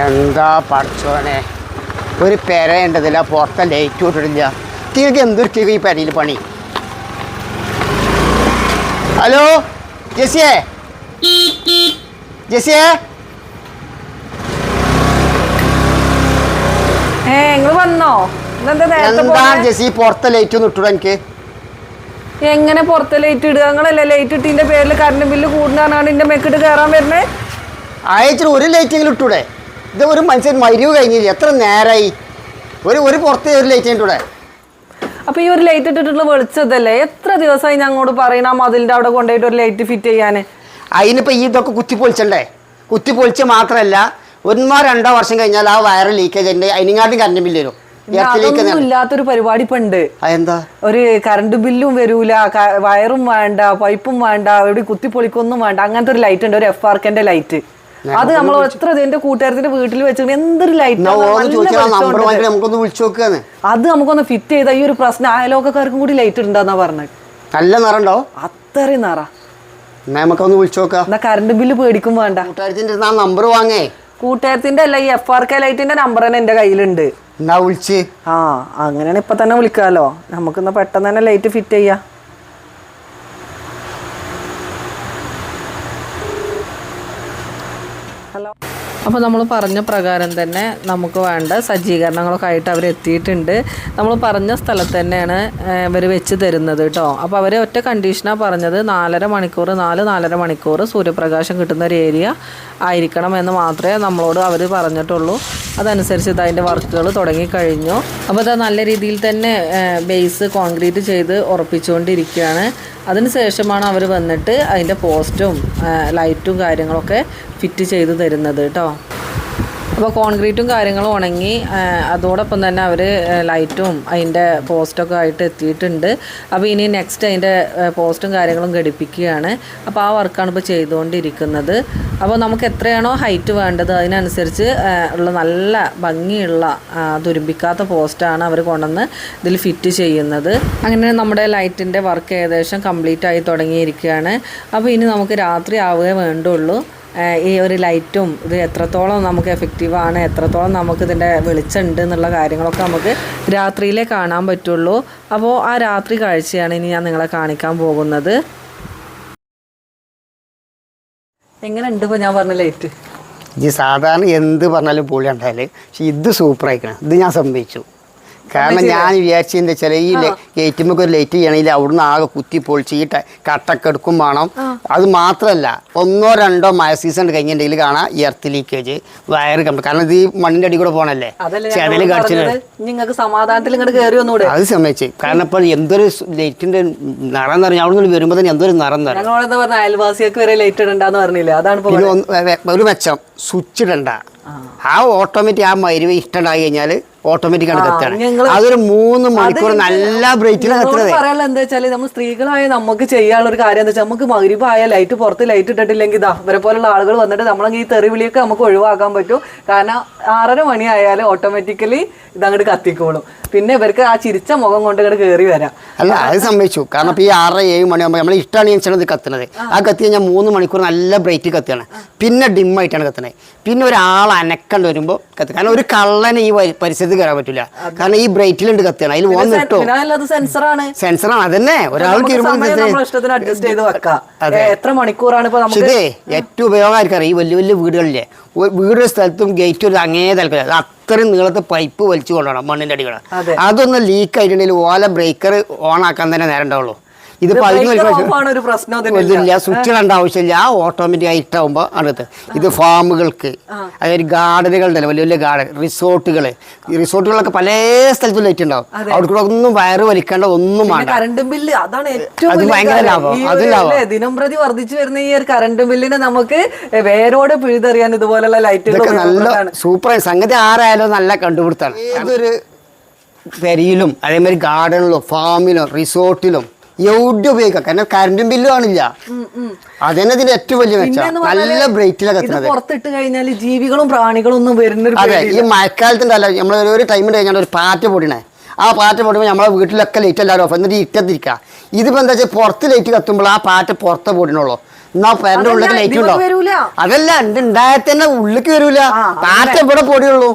എന്താ പഠിച്ചോനെ ഒരു പെരയേണ്ടതില്ല പുറത്തെ ലൈറ്റ് വിട്ടിട്ടില്ല തീർക്ക് എന്തൊരു ഈ പെരയിൽ പണി? ഹലോ? ജെസിയേ ജെസിയേ വന്നോ? ഇന്നെന്താ നേരത്തെ എന്താ ജെസി പുറത്തെ ലൈറ്റ് ഒന്നും ഇട്ടുട എനിക്ക്? എങ്ങനെ പുറത്തെ ലൈറ്റ് ഇടുക? നിങ്ങളല്ലേ ലൈറ്റ് ഇട്ടിന്റെ പേരിൽ കറണ്ട് ബില്ല് കൂടുന്നതാണ് എന്റെ മെക്കിട്ട് കയറാൻ വരുന്നേ? അയച്ചിട്ട് ഒരു ലൈറ്റെങ്കിലും ഇട്ടൂടെ? ഇത് ഒരു മനുഷ്യൻ മരുവ് കഴിഞ്ഞില്ല? എത്ര നേരമായി ഒരു ഒരു പുറത്ത് ഒരു ലൈറ്റ് ഇട്ടൂടെ അപ്പൊ ഈ ഒരു ലൈറ്റ് ഇട്ടിട്ടുള്ള വെളിച്ചതല്ലേ? എത്ര ദിവസമായി ഞങ്ങളോട് പറയണ മതിലിന്റെ അവിടെ കൊണ്ടുപോയിട്ട് ഒരു ലൈറ്റ് ഫിറ്റ് ചെയ്യാന്? അതിനിപ്പോ ഈ ഇതൊക്കെ കുത്തി പൊളിച്ചണ്ടേ? കുത്തി പൊളിച്ച് മാത്രമല്ല ഒന്നോ രണ്ടോ വർഷം കഴിഞ്ഞാൽ ആ വയർ ലീക്കേജ് ഉണ്ട് അതിനെക്കാട്ടും കറണ്ട് ബില്ല് വരും. ഇല്ലാത്തൊരു പരിപാടി ഇപ്പൊ ഉണ്ട്. എന്താ ഒരു കറണ്ട് ബില്ലും വരൂല വയറും വേണ്ട പൈപ്പും വേണ്ട എവിടെ കുത്തി പൊളിക്കൊന്നും വേണ്ട അങ്ങനത്തെ ഒരു ലൈറ്റ് ഉണ്ട് ഒരു എഫ് ആർക്കന്റെ ലൈറ്റ് അത് നമ്മൾ എത്ര എന്റെ കൂട്ടുകാരത്തിന്റെ വീട്ടിൽ വെച്ചിട്ട് എന്തൊരു ലൈറ്റ് നമുക്കൊന്ന് വിളിച്ചു അത് നമുക്കൊന്ന് ഫിറ്റ് ചെയ്ത ഈ ഒരു പ്രശ്നം അയലോക്കക്കാർക്കും കൂടി ലൈറ്റ് ഇട്ടുണ്ടെന്നാ പറഞ്ഞത്. നല്ല നിറണ്ടോ അത്രയും നിറ. നമുക്കൊന്ന് വിളിച്ചു നോക്കാം. കറണ്ട് ബില്ല് പേടിക്കും വേണ്ട. കൂട്ടുകാരത്തിന്റെ ആ നമ്പർ വാങ്ങേ. കൂട്ടുകാരത്തിന്റെ അല്ല ഈ എഫ് ആർ കെ ലൈറ്റിന്റെ നമ്പർ തന്നെ എന്റെ കയ്യിലുണ്ട്. വിളിച്ച്. ആ അങ്ങനെയാണ് ഇപ്പൊ തന്നെ വിളിക്കാലോ. നമുക്കിന്ന് പെട്ടെന്ന് തന്നെ ലൈറ്റ് ഫിറ്റ് ചെയ്യാം ഹലോ അപ്പോൾ നമ്മൾ പറഞ്ഞ പ്രകാരം തന്നെ നമുക്ക് വേണ്ട സജ്ജീകരണങ്ങളൊക്കെ ആയിട്ട് അവർ എത്തിയിട്ടുണ്ട്. നമ്മൾ പറഞ്ഞ സ്ഥലത്ത് തന്നെയാണ് ഇവർ വെച്ച് തരുന്നത് കേട്ടോ അപ്പോൾ അവർ ഒറ്റ കണ്ടീഷനാണ് പറഞ്ഞത് നാലര മണിക്കൂർ നാല് നാലര മണിക്കൂർ സൂര്യപ്രകാശം കിട്ടുന്ന ഒരു ഏരിയ ആയിരിക്കണം എന്ന് മാത്രമേ നമ്മളോട് അവർ പറഞ്ഞിട്ടുള്ളൂ. അതനുസരിച്ച് ഇതതിന്റെ വർക്കുകൾ തുടങ്ങിക്കഴിഞ്ഞു അപ്പോൾ അത് നല്ല രീതിയിൽ തന്നെ ബേസ് കോൺക്രീറ്റ് ചെയ്ത് ഉറപ്പിച്ചുകൊണ്ടിരിക്കുകയാണ്. അതിന് ശേഷമാണ് അവർ വന്നിട്ട് അതിന്റെ പോസ്റ്റും ലൈറ്റും കാര്യങ്ങളൊക്കെ ഫിറ്റ് ചെയ്ത് തരുന്നത് കേട്ടോ. അപ്പോൾ കോൺക്രീറ്റും കാര്യങ്ങളും ഉണങ്ങി അതോടൊപ്പം തന്നെ അവർ ലൈറ്റും അതിന്റെ പോസ്റ്റൊക്കെ ആയിട്ട് എത്തിയിട്ടുണ്ട്. അപ്പോൾ ഇനി നെക്സ്റ്റ് അതിന്റെ പോസ്റ്റും കാര്യങ്ങളും ഘടിപ്പിക്കുകയാണ്. അപ്പോൾ ആ വർക്കാണ് ഇപ്പോൾ ചെയ്തുകൊണ്ടിരിക്കുന്നത്. അപ്പോൾ നമുക്ക് എത്രയാണോ ഹൈറ്റ് വേണ്ടത് അതിനനുസരിച്ച് ഉള്ള നല്ല ഭംഗിയുള്ള ദുരുമ്പിക്കാത്ത പോസ്റ്റാണ് അവർ കൊണ്ടുവന്ന് ഇതിൽ ഫിറ്റ് ചെയ്യുന്നത്. അങ്ങനെ നമ്മുടെ ലൈറ്റിന്റെ വർക്ക് ഏകദേശം കംപ്ലീറ്റ് ആയി തുടങ്ങിയിരിക്കുകയാണ്. അപ്പോൾ ഇനി നമുക്ക് രാത്രി ആവുകയേ വേണ്ടുള്ളൂ. ഈ ഒരു ലൈറ്റും ഇത് എത്രത്തോളം നമുക്ക് എഫക്റ്റീവാണ് എത്രത്തോളം നമുക്ക് ഇതിന്റെ വെളിച്ചമുണ്ട് എന്നുള്ള കാര്യങ്ങളൊക്കെ നമുക്ക് രാത്രിയിലേ കാണാൻ പറ്റുള്ളൂ. അപ്പോൾ ആ രാത്രി കാഴ്ചയാണ് ഇനി ഞാൻ നിങ്ങളെ കാണിക്കാൻ പോകുന്നത്. എങ്ങനെ ഉണ്ട് ഇപ്പോൾ ഞാൻ പറഞ്ഞ ലൈറ്റ് ഈ സാധാരണ എന്ത് പറഞ്ഞാലും പൊളി ഉണ്ടായാൽ പക്ഷെ ഇത് സൂപ്പർ ആയിക്കണം. ഇത് ഞാൻ സംഭവിച്ചു. കാരണം ഞാൻ വിചാരിച്ചെന്താ വെച്ചാൽ ഈ ഗേറ്റുമ്പോൾ ഒരു ലൈറ്റ് ചെയ്യണമെങ്കിൽ അവിടുന്ന് ആകെ കുത്തി പൊളിച്ച് ഈ കട്ടൊക്കെ എടുക്കും വേണം. അത് മാത്രമല്ല ഒന്നോ രണ്ടോ മഴ സീസൺ കഴിഞ്ഞിട്ടുണ്ടെങ്കിൽ കാണാം എർത്ത് ലീക്കേജ് വയർ കമ്പി. കാരണം ഇത് ഈ മണ്ണിന്റെ അടി കൂടെ പോകണല്ലേ ചെതൽ നിങ്ങൾക്ക് സമാധാനത്തിൽ ഇങ്ങോട്ട് കയറി ഒന്നുകൂടെ അത് സമ്മതിച്ച്. കാരണം ഇപ്പോൾ എന്തൊരു ലൈറ്റിന്റെ നിറം എന്ന് പറഞ്ഞാൽ അവിടെ നിന്ന് വരുമ്പോൾ തന്നെ എന്തൊരു നിറം നിറഞ്ഞു അയൽവാസിയൊക്കെ വരെ ലൈറ്റ് ഇടണ്ടെന്ന് പറഞ്ഞില്ലേ? അതാണ് ഒരു മെച്ചം. സ്വിച്ച് ഇടണ്ട. ആ. ഓട്ടോമാറ്റിക് ആ മരുവ് ഇഷ്ടമായി കഴിഞ്ഞാൽ ഓട്ടോമാറ്റിക് ആണ് അതൊരു മൂന്ന് മണിക്കൂർ നല്ല ബ്രേക്കിലാണ് പറയാനുള്ള എന്താ വെച്ചാൽ നമ്മൾ സ്ത്രീകളായ നമുക്ക് ചെയ്യാനുള്ള ഒരു കാര്യം എന്താ വെച്ചാൽ നമുക്ക് മകരിപ്പായ ലൈറ്റ് പുറത്ത് ലൈറ്റ് ഇട്ടിട്ടില്ലെങ്കിൽ ഇതാ ഇവരെ പോലുള്ള ആളുകൾ വന്നിട്ട് നമ്മളെ ഈ തെറിവിളിയൊക്കെ നമുക്ക് ഒഴിവാക്കാൻ പറ്റും. കാരണം ആറര മണി ആയാലും ഓട്ടോമാറ്റിക്കലി ഇതങ്ങോട്ട് കത്തിക്കോളും. പിന്നെ ഇവർക്ക് ആ ചിരിച്ച മുഖം കൊണ്ട് ഇങ്ങോട്ട് കയറി വരാം. അല്ല അത് സംഭവിച്ചു. കാരണം ഈ ആറര ഏഴ് മണിയാകുമ്പോൾ നമ്മൾ ഇഷ്ടമാണ് വെച്ചാൽ കത്തുന്നത്. ആ. കത്തി കഴിഞ്ഞാൽ മൂന്ന് മണിക്കൂർ നല്ല ബ്രൈറ്റ് കത്തുകയാണ് പിന്നെ ഡിമ്മായിട്ടാണ് കത്തുന്നത്. പിന്നെ ഒരാൾ അനക്കണ്ട് വരുമ്പോൾ കത്തി. കാരണം ഒരു കള്ളനെ ഈ വരി- പരിസരത്ത് കയറാൻ പറ്റില്ല കാരണം ഈ ബ്രൈറ്റിലുണ്ട് കത്തിയാണ്. അതിൽ ആണ് അത് സെൻസറാണ്. സെൻസറാണ്. അതന്നെ. ഒരാൾക്ക് ഏ, എത്ര മണിക്കൂറാണ് പക്ഷെ ഏറ്റവും ഉപയോഗമായിരിക്കും ഈ വലിയ വലിയ വീടുകളിലെ വീടൊരു വീട് സ്ഥലത്തും ഗേറ്റ് ഒരു അങ്ങേ തലക്കില്ല അത് അത്രയും നീളത്തെ പൈപ്പ് വലിച്ചു കൊണ്ടുപോകണം മണ്ണിന്റെ അടികൾ അതെ. അതൊന്ന് ലീക്ക് ആയിട്ടുണ്ടെങ്കിൽ ഓല ബ്രേക്കർ ഓൺ ആക്കാൻ തന്നെ നേരം ഉണ്ടാവുള്ളൂ. ആണ് ഒരു പ്രശ്നം. ഇതില്ല സ്വിച്ച് ഇടേണ്ട ആവശ്യമില്ല ആ ഓട്ടോമാറ്റിക് ആയിട്ടാവുമ്പോൾ അടുത്ത് ഇത് ഫാമുകൾക്ക് അതായത് ഗാർഡനുകൾ ഗാർഡനുകളുടെ വലിയ വലിയ ഗാർഡൻ റിസോർട്ടുകൾ ഈ റിസോർട്ടുകളൊക്കെ പല സ്ഥലത്തും ലൈറ്റ് ഉണ്ടാവും അവിടെ കൂടെ ഒന്നും വയറ് വലിക്കേണ്ട ഒന്നും വേണ്ട കറണ്ട് ബില്ല് അതാണ് ഏറ്റവും അത് ഭയങ്കര. ലാഭം. അത് ലാഭം. ദിനം പ്രതി വർദ്ധിച്ചു വരുന്ന ഈ ഒരു കറണ്ട് ബില്ലിനെ നമുക്ക് വേരോടെ പിഴുതെറിയാൻ ഇതുപോലുള്ള ലൈറ്റുകൾ ഇതൊക്കെ നല്ല. സൂപ്പർ സംഗതി ആരായാലും നല്ല കണ്ടുപിടുത്താണ് ഏതൊരു പെരിയിലും അതേമാതിരി ഗാർഡനിലും ഫാമിലും റിസോർട്ടിലും എവിടെ ഉപയോഗിക്കാം. കാരണം കറണ്ടും ബില്ലും ആണില്ല. അതന്നെ ഇതിന്റെ ഏറ്റവും വലിയ മെച്ചം നല്ല ബ്രൈറ്റിലാണ് കത്തുന്നത് പുറത്തിട്ട് കഴിഞ്ഞാൽ ജീവികളും പ്രാണികളും ഒന്നും അതെ ഈ മഴക്കാലത്ത് അല്ല നമ്മൾ ഒരു ടൈമിൽ കഴിഞ്ഞാൽ ഒരു പാറ്റ പൊടിണേ ആ പാറ്റ പൊടുമ്പോൾ നമ്മളെ വീട്ടിലൊക്കെ ലൈറ്റ് എല്ലാവരും ഓഫ് എന്നിട്ട് ഇറ്റത്തിരിക്കുക ഇതിപ്പോൾ എന്താ വെച്ചാൽ പുറത്ത് ലൈറ്റ് കത്തുമ്പോൾ ആ പാറ്റ പുറത്തെ പൊടിനുള്ളൂ എന്നാ പേരന്റെ ഉള്ളിലേക്ക് ലൈറ്റ് ഉണ്ടോ അതല്ല എന്റെ ഉണ്ടായാൽ തന്നെ ഉള്ളിക്ക് വരൂല. കാറ്റ് എവിടെ പൊടിയുള്ളൂ.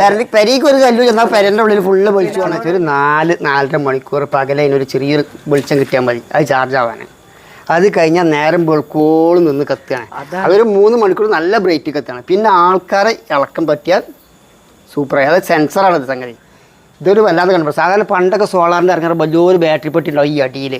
പെരീക്ക് പെരക്ക് ഒരു കല്ലു എന്നാ പെരന്റെ ഉള്ളിൽ ഫുള്ള് വെളിച്ചു പോകണം ഒരു നാല് നാലര മണിക്കൂർ പകല അതിനൊരു ചെറിയൊരു വെളിച്ചം കിട്ടിയാൽ മതി. അത് ചാർജ് ആവാൻ അത് കഴിഞ്ഞാൽ നേരം വെളുക്കോളം നിന്ന് കത്തുകയാണ്. അതൊരു മൂന്ന് മണിക്കൂർ നല്ല ബ്രൈറ്റ് കത്തുകയാണ്. പിന്നെ ആൾക്കാരെ ഇളക്കം പറ്റിയാൽ സൂപ്പറായി അത് സെൻസറാണ് ഇത് സംഗതി. ഇതൊരു വല്ലാതെ കണ്ടു സാധാരണ പണ്ടൊക്കെ സോളാറിന്റെ ഇറങ്ങുന്ന വലിയൊരു ബാറ്ററി പെട്ടി ഉണ്ടാവും ഈ അടിയിൽ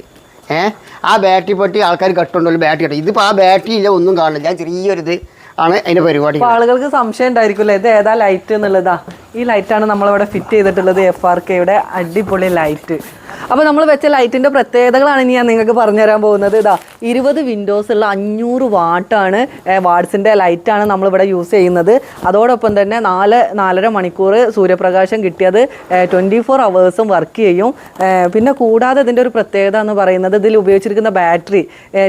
ഏഹ് ആ ബാറ്ററി പെട്ടി ആൾക്കാർ കട്ടുണ്ടല്ലോ ബാറ്ററി കെട്ടി ഇതിപ്പോൾ ആ ബാറ്ററി ഇല്ല ഒന്നും കാണില്ല ചെറിയൊരു ഇത് ആണ് അതിന്റെ പരിപാടി ആളുകൾക്ക് സംശയം ഉണ്ടായിരിക്കുമല്ലോ? ഇത് ഏതാ ലൈറ്റ് എന്നുള്ളതാ? ഈ ലൈറ്റാണ് നമ്മളിവിടെ ഫിറ്റ് ചെയ്തിട്ടുള്ളത് എഫ് ആർ കെയുടെ അടിപൊളി ലൈറ്റ്. അപ്പോൾ നമ്മൾ വെച്ച ലൈറ്റിന്റെ പ്രത്യേകതകളാണ് ഇനി ഞാൻ നിങ്ങൾക്ക് പറഞ്ഞുതരാൻ പോകുന്നത്. ഇതാ ഇരുപത് വിൻഡോസ് ഉള്ള അഞ്ഞൂറ് വാട്ടാണ് വാട്സിന്റെ ലൈറ്റാണ് നമ്മളിവിടെ യൂസ് ചെയ്യുന്നത്. അതോടൊപ്പം തന്നെ നാല് നാലര മണിക്കൂർ സൂര്യപ്രകാശം കിട്ടിയത് ട്വന്റി ഫോർ അവേഴ്സും വർക്ക് ചെയ്യും. പിന്നെ കൂടാതെ ഇതിന്റെ ഒരു പ്രത്യേകത എന്ന് പറയുന്നത് ഇതിൽ ഉപയോഗിച്ചിരിക്കുന്ന ബാറ്ററി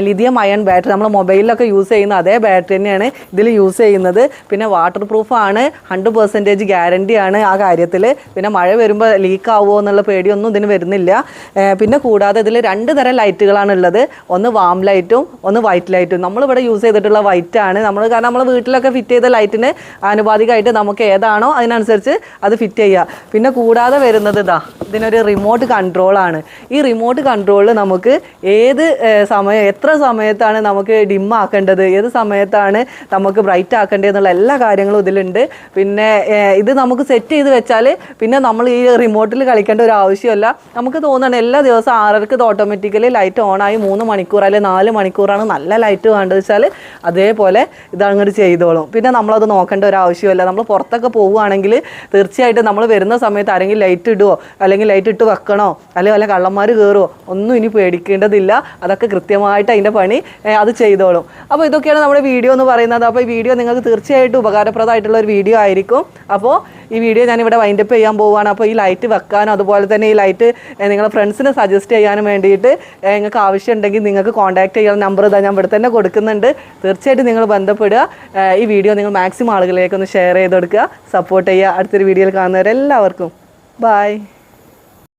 ലിഥിയം അയൺ ബാറ്ററി നമ്മൾ മൊബൈലിലൊക്കെ യൂസ് ചെയ്യുന്ന അതേ ബാറ്ററി തന്നെയാണ് ഇതിൽ യൂസ് ചെയ്യുന്നത്. പിന്നെ വാട്ടർ പ്രൂഫാണ് ഹൺഡ്രഡ് പെർസെന്റേജ് ഗ്യാരണ്ടി ആണ് ആ കാര്യത്തിൽ പിന്നെ മഴ വരുമ്പോൾ ലീക്ക് ആവുമോ എന്നുള്ള പേടിയൊന്നും ഇതിന് വരുന്നില്ല. പിന്നെ കൂടാതെ ഇതിൽ രണ്ട് തരം ലൈറ്റുകളാണ് ഉള്ളത് ഒന്ന് വാം ലൈറ്റും ഒന്ന് വൈറ്റ് ലൈറ്റും നമ്മളിവിടെ യൂസ് ചെയ്തിട്ടുള്ള വൈറ്റ് ആണ്. നമ്മൾ കാരണം നമ്മൾ വീട്ടിലൊക്കെ ഫിറ്റ് ചെയ്ത ലൈറ്റിന് ആനുപാതികമായിട്ട് നമുക്ക് ഏതാണോ അതിനനുസരിച്ച് അത് ഫിറ്റ് ചെയ്യുക പിന്നെ കൂടാതെ വരുന്നത് ഇതാ ഇതിനൊരു റിമോട്ട് കൺട്രോളാണ് ഈ റിമോട്ട് കൺട്രോളിൽ നമുക്ക് ഏത് സമയം എത്ര സമയത്താണ് നമുക്ക് ഡിം ആക്കേണ്ടത്? ഏത് സമയത്താണ് നമുക്ക് ബ്രൈറ്റ് ആക്കേണ്ടത്? എന്നുള്ള എല്ലാ കാര്യങ്ങളും ഇതിലുണ്ട്. പിന്നെ ഇത് നമുക്ക് സെറ്റ് ചെയ്ത് വെച്ചാൽ പിന്നെ നമ്മൾ ഈ റിമോട്ടിൽ കളിക്കേണ്ട ഒരു ആവശ്യമല്ല. നമുക്ക് തോന്നണം എല്ലാ ദിവസവും ആറരക്ക് ഇത് ഓട്ടോമാറ്റിക്കലി ലൈറ്റ് ഓണായി മൂന്ന് മണിക്കൂർ അല്ലെങ്കിൽ നാല് മണിക്കൂറാണ് നല്ല ലൈറ്റ് വേണ്ടത് വെച്ചാൽ അതേപോലെ ഇത് അങ്ങോട്ട് ചെയ്തോളും. പിന്നെ നമ്മളത് നോക്കേണ്ട ഒരു ആവശ്യമല്ല. നമ്മൾ പുറത്തൊക്കെ പോവുകയാണെങ്കിൽ തീർച്ചയായിട്ടും നമ്മൾ വരുന്ന സമയത്ത് ആരെങ്കിലും ലൈറ്റ് ഇടുവോ? അല്ലെങ്കിൽ ലൈറ്റ് ഇട്ട് വെക്കണോ? അല്ലെങ്കിൽ വല്ല കള്ളന്മാർ കയറുമോ ഒന്നും ഇനി പേടിക്കേണ്ടതില്ല. അതൊക്കെ കൃത്യമായിട്ട് അതിന്റെ പണി അത് ചെയ്തോളും. അപ്പോൾ ഇതൊക്കെയാണ് നമ്മുടെ വീഡിയോ എന്ന് പറയുന്നത്. അപ്പോൾ ഈ വീഡിയോ നിങ്ങൾക്ക് തീർച്ചയായിട്ടും ഉപകാരപ്രദമായിട്ടുള്ള ഒരു വീഡിയോ ആയിരിക്കും. അപ്പോൾ ഈ വീഡിയോ ഞാനിവിടെ വൈൻഡപ്പ് ചെയ്യാൻ പോവുകയാണ്. അപ്പോൾ ഈ ലൈറ്റ് വെക്കാനും അതുപോലെ തന്നെ ഈ ലൈറ്റ് നിങ്ങളുടെ ഫ്രണ്ട്സിന് സജസ്റ്റ് ചെയ്യാനും വേണ്ടിയിട്ട് നിങ്ങൾക്ക് നിങ്ങൾക്ക് ആവശ്യമുണ്ടെങ്കിൽ നിങ്ങൾക്ക് കോൺടാക്ട് ചെയ്യാൻ നമ്പർ ഇതാ ഞാൻ ഇവിടെ തന്നെ കൊടുക്കുന്നുണ്ട്. തീർച്ചയായിട്ടും നിങ്ങൾ ബന്ധപ്പെടുക. ഈ വീഡിയോ നിങ്ങൾ മാക്സിമം ആളുകളിലേക്ക് ഒന്ന് ഷെയർ ചെയ്ത് കൊടുക്കുക. സപ്പോർട്ട് ചെയ്യുക. അടുത്തൊരു വീഡിയോയിൽ കാണുന്നവരെല്ലാവർക്കും. ബായ്